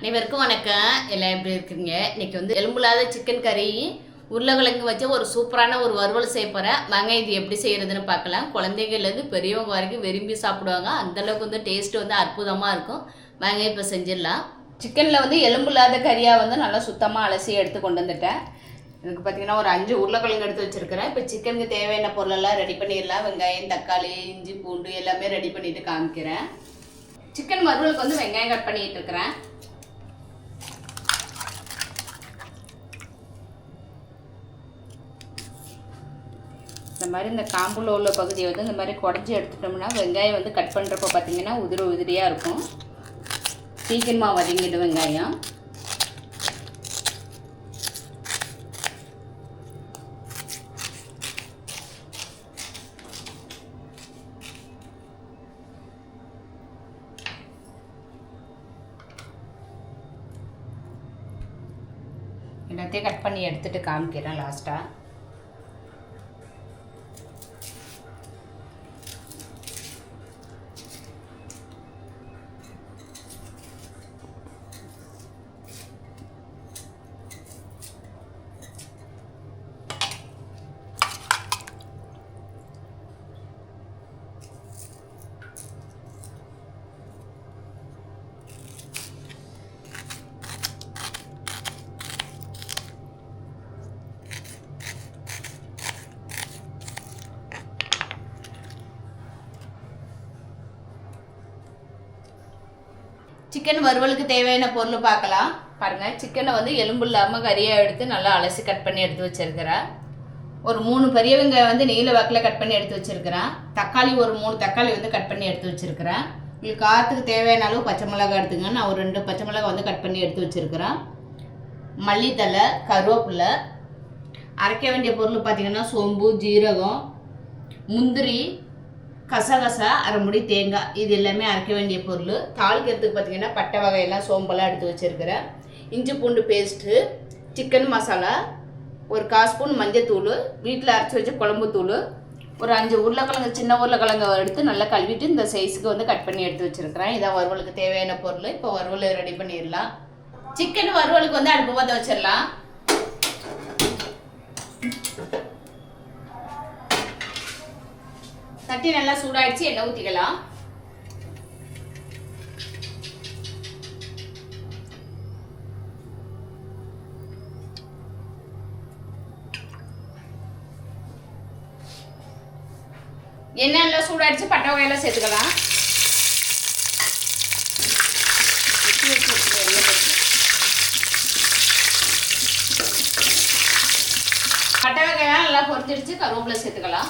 அனைவருக்கும் வணக்கம். எல்லாம் எப்படி இருக்குங்க இன்னைக்கு வந்து எலும்புலாத சிக்கன் கறி உருளைக்கிழங்கு வச்சு ஒரு சூப்பரான ஒரு வறுவல் செய்ய போகிறேன் வாங்க இது எப்படி செய்கிறதுன்னு பார்க்கலாம். குழந்தைங்கள்லேருந்து பெரியவங்க வரைக்கும் விரும்பி சாப்பிடுவாங்க. அந்தளவுக்கு வந்து டேஸ்ட்டு வந்து அற்புதமாக இருக்கும். வாங்க இப்போ செஞ்சிடலாம். சிக்கனில் வந்து எலும்புலாத கறியாக வந்து நல்லா சுத்தமாக அலசி எடுத்து கொண்டு வந்துட்டேன். இதுக்கு பார்த்தீங்கன்னா ஒரு அஞ்சு உருளைக்கிழங்கு எடுத்து வச்சிருக்கிறேன். இப்போ சிக்கனுக்கு தேவையான பொருளெல்லாம் ரெடி பண்ணிடலாம். வெங்காயம் தக்காளி இஞ்சி பூண்டு எல்லாமே ரெடி பண்ணிவிட்டு காமிக்கிறேன். சிக்கன் வறுவலுக்கு வந்து வெங்காயம் கட் பண்ணிகிட்டு இருக்கிறேன். இந்த மாதிரி இந்த காம்புல உள்ள பகுதியை வந்து இந்த மாதிரி குடஞ்சி எடுத்துட்டோம்னா வெங்காயம் வந்து கட் பண்ணுறப்ப பார்த்தீங்கன்னா உதிரி உதிரியாக இருக்கும். சீக்கிரமாக வதங்கிடும் வெங்காயம். எல்லாத்தையும் கட் பண்ணி எடுத்துட்டு காமிக்கிறேன் லாஸ்ட்டாக சிக்கன் வறுவலுக்கு தேவையான பொருள் பார்க்கலாம். பாருங்கள் சிக்கனை வந்து எலும்பு இல்லாமல் கறியாக எடுத்து நல்லா அலசி கட் பண்ணி எடுத்து வச்சுருக்கிறேன். ஒரு மூணு பெரிய வெங்காயம் வந்து நீல வாக்கில் கட் பண்ணி எடுத்து வச்சுருக்கிறேன். தக்காளி ஒரு மூணு தக்காளி வந்து கட் பண்ணி எடுத்து வச்சுருக்கிறேன். உங்களுக்கு காரத்துக்கு தேவையான அளவு பச்சை மிளகா எடுத்துங்க நான் ஒரு ரெண்டு பச்சை மிளகா வந்து கட் பண்ணி எடுத்து வச்சுருக்கிறேன். மல்லித்தலை கருவேப்பிலை. அரைக்க வேண்டிய பொருள் பார்த்தீங்கன்னா சோம்பு ஜீரகம் முந்திரி கசகசா அரைமுடி தேங்காய் இது எல்லாமே அரைக்க வேண்டிய பொருள். தாளிக்கிறதுக்கு பார்த்தீங்கன்னா பட்டை வகையெல்லாம் சோம்பெல்லாம் எடுத்து வச்சுருக்கிறேன். இஞ்சி பூண்டு பேஸ்ட்டு சிக்கன் மசாலா ஒரு கால் ஸ்பூன் மஞ்சத்தூள் வீட்டில் அரைச்சி வச்ச குழம்பு தூள் ஒரு அஞ்சு உருளைக்கிழங்கு சின்ன உருளைக்கிழங்கு எடுத்து நல்லா கழுவிட்டு இந்த சைஸுக்கு வந்து கட் பண்ணி எடுத்து வச்சுருக்கிறேன். இதான் வறுவலுக்கு தேவையான பொருள். இப்போ வறுவல் ரெடி பண்ணிடலாம். சிக்கன் வறுவலுக்கு வந்து அடுப்பு பார்த்து வச்சிடலாம். சட்டி நல்லா சூடாயிடுச்சு எண்ணெய் ஊற்றிக்கலாம் எண்ணெய் நல்லா சூடாயிடுச்சு பட்டை வகையெல்லாம் சேர்த்துக்கலாம். பட்டை வகையெல்லாம் நல்லா பொரிச்சிடுச்சு கருவேப்பிலை சேர்த்துக்கலாம்.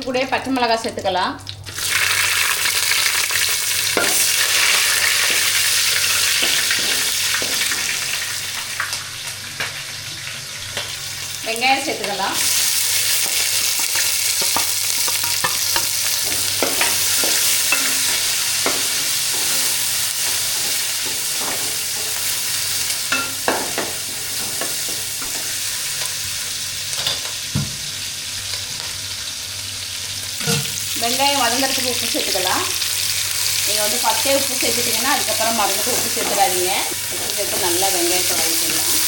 இது கூட பச்சை மிளகாய் சேர்த்துக்கலாம். வெங்காயம் சேர்த்துக்கலாம். வெங்காயம் வதங்கிறதுக்கு உப்பு சேர்த்துக்கலாம். நீங்கள் வந்து ஃபஸ்ட்டே உப்பு சேர்த்துட்டிங்கன்னா அதுக்கப்புறம் மறந்துட்டு உப்பு சேர்த்துடாதீங்க. உப்பு சேர்த்து நல்லா வெங்காயத்தை வதக்கிடலாம்.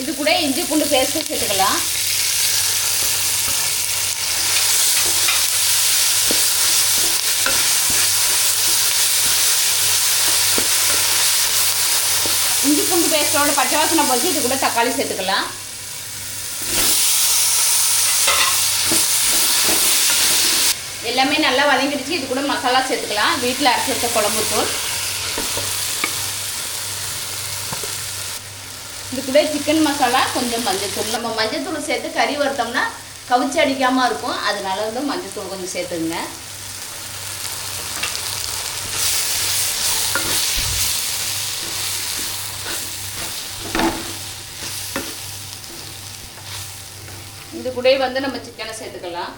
இது கூட இஞ்சி பூண்டு பேஸ்ட்டு சேர்த்துக்கலாம். இஞ்சி பூண்டு பேஸ்ட்டோட பச்சை வாசனை போச்சு இது கூட தக்காளி சேர்த்துக்கலாம். எல்லாமே நல்லா வதங்கிடுச்சு. இது கூட மசாலா சேர்த்துக்கலாம். வீட்டில் அரைச்சி வச்ச குழம்பு தூள். இது கூட சிக்கன் மசாலா கொஞ்சம் மஞ்சத்தூள் நம்ம மஞ்சத்தூள் சேர்த்து கறி வறுத்தோம்னா கவிச்சு அடிக்காமல் இருக்கும். அதனால வந்து மஞ்சத்தூள் கொஞ்சம் சேர்த்துங்க இது கூடயே வந்து நம்ம சிக்கனை சேர்த்துக்கலாம்.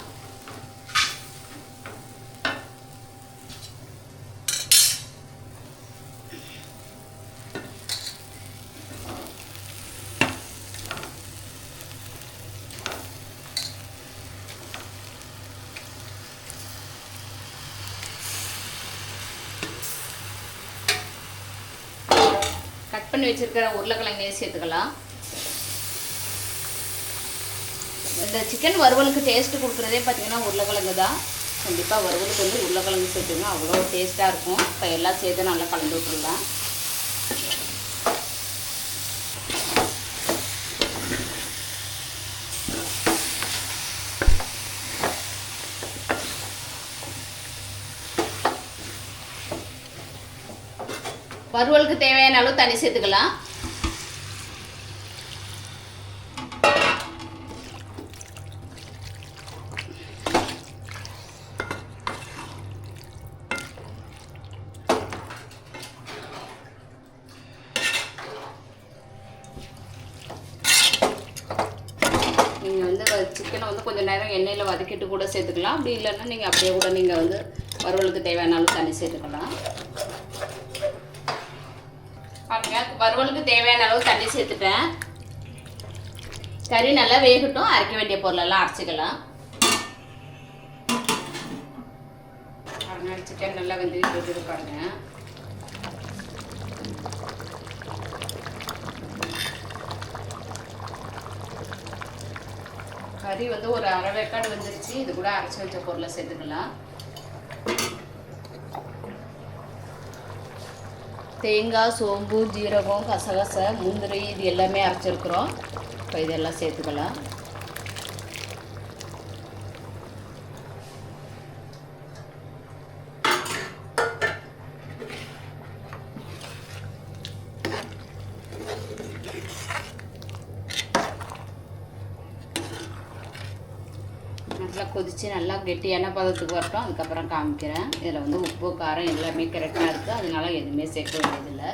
கட் பண்ணி வச்சிருக்கிற உருளைக்கிழங்கையும் சேர்த்துக்கலாம். இந்த சிக்கன் வறுவலுக்கு டேஸ்ட்டு கொடுக்குறதே பார்த்தீங்கன்னா உருளைக்கிழங்கு தான். கண்டிப்பாக வறுவலுக்கு வந்து உருளைக்கிழங்கு சேர்த்துங்க. அவ்வளோ டேஸ்ட்டாக இருக்கும். இப்போ எல்லாம் சேர்த்து நல்லா கலந்து விட்டுடலாம். வறுவலுக்கு தேவையான அளவு தண்ணி சேர்த்துக்கலாம் நீங்கள் வந்து பார்த்தீங்கன்னா வந்து கொஞ்சம் நேரம் எண்ணெயில் வதக்கிட்டு கூட சேர்த்துக்கலாம். அப்படி இல்லைன்னா நீங்கள் அப்படியே கூட நீங்கள் வந்து வறுவலுக்கு தேவையான அளவு தண்ணி சேர்த்துக்கலாம். பாருங்க வறுவலுக்கு தேவையான அளவு தண்ணி சேர்த்துட்டேன். கறி நல்லா வேகட்டும். அரைக்க வேண்டிய பொருளெல்லாம் அரைச்சிக்கலாம். பாருங்க சிக்கன் நல்லா வந்து பாருங்க. கறி வந்து ஒரு அரை வேக்காடு வந்துருச்சு. இது கூட அரைச்சி வச்ச பொருளை சேர்த்துக்கலாம். தேங்காய் சோம்பு ஜீரகம் கசகசை முந்திரி இது எல்லாமே அரைச்சிருக்கிறோம். இப்போ இதெல்லாம் சேர்த்துக்கலாம். நல்லா கொதித்து நல்லா கெட்டியான பதத்துக்கு வரட்டும். அதுக்கப்புறம் காமிக்கிறேன். இதில் வந்து உப்பு காரம் எல்லாமே கரெக்டாக இருக்குது அதனால எதுவுமே சேர்க்க வேண்டியதில்லை.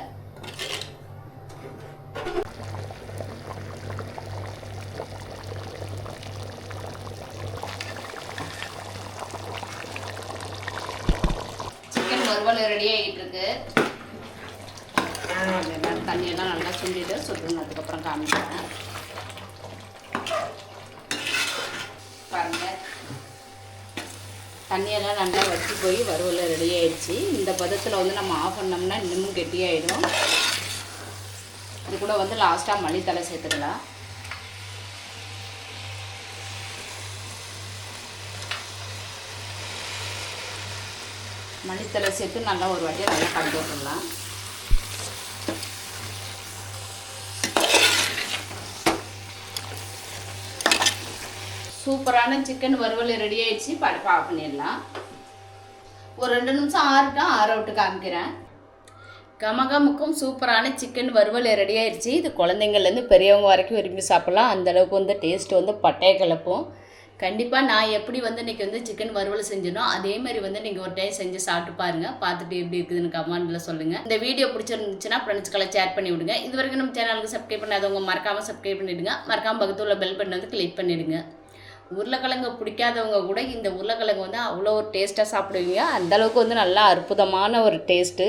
சிக்கன் வறுவல் ரெடி ஆகிட்டு இருக்கு. தண்ணியெல்லாம் நல்லா சுண்டிட்டு சுட்டுனதுக்கப்புறம் காமிக்கிறேன் பாருங்க தண்ணியெல்லாம் நல்லா வற்றி போய் வறுவல் ரெடி ஆயிடுச்சு. இந்த பதத்தில் வந்து நம்ம ஆஃப் பண்ணோம்னா இன்னமும் கெட்டியாயிடும். இது கூட வந்து லாஸ்ட்டாக மல்லித்தலை சேர்த்துக்கலாம். மல்லித்தலை சேர்த்து நல்லா ஒரு வாட்டி நல்லா கலந்து விட்டுடலாம் சூப்பரான சிக்கன் வறுவல் ரெடி ஆயிடுச்சு. படுப்பு பண்ணிடலாம். ஒரு ரெண்டு நிமிஷம் ஆறட்டும். ஆற விட்டு காமிக்கிறேன். கமகமுக்கும் சூப்பரான சிக்கன் வறுவல் ரெடி ஆயிடுச்சு. இது குழந்தைங்கள்லேருந்து பெரியவங்க வரைக்கும் விரும்பி சாப்பிட்லாம். அந்தளவுக்கு வந்து டேஸ்ட் வந்து பட்டையை கிளப்பும் கண்டிப்பாக நான் எப்படி வந்து இன்றைக்கி வந்து சிக்கன் வறுவல் செஞ்சனோ அதேமாதிரி வந்து நீங்கள் ஒரு டைம் செஞ்சு சாப்பிட்டு பாருங்கள் பார்த்துட்டு எப்படி இருக்குதுன்னு கமெண்ட்டில் சொல்லுங்கள் இந்த வீடியோ பிடிச்சிருந்துச்சுன்னா ஃப்ரெண்ட்ஸ்க்கெல்லாம் ஷேர் பண்ணி விடுங்க. இது வரைக்கும் நம்ம சேனலுக்கு சப்ஸ்கிரைப் பண்ணாதவங்க மறக்காமல் சப்ஸ்கிரைப் பண்ணிவிடுங்க மறக்காமல் பக்கத்தில் உள்ள பெல் பட்டன் வந்து கிளிக் பண்ணிவிடுங்க உருளைக்கிழங்கு பிடிக்காதவங்க கூட இந்த உருளைக்கிழங்கு வந்து அவ்வளோ ஒரு டேஸ்ட்டாக சாப்பிடுவீங்க. அந்தளவுக்கு வந்து நல்லா அற்புதமான ஒரு டேஸ்ட்டு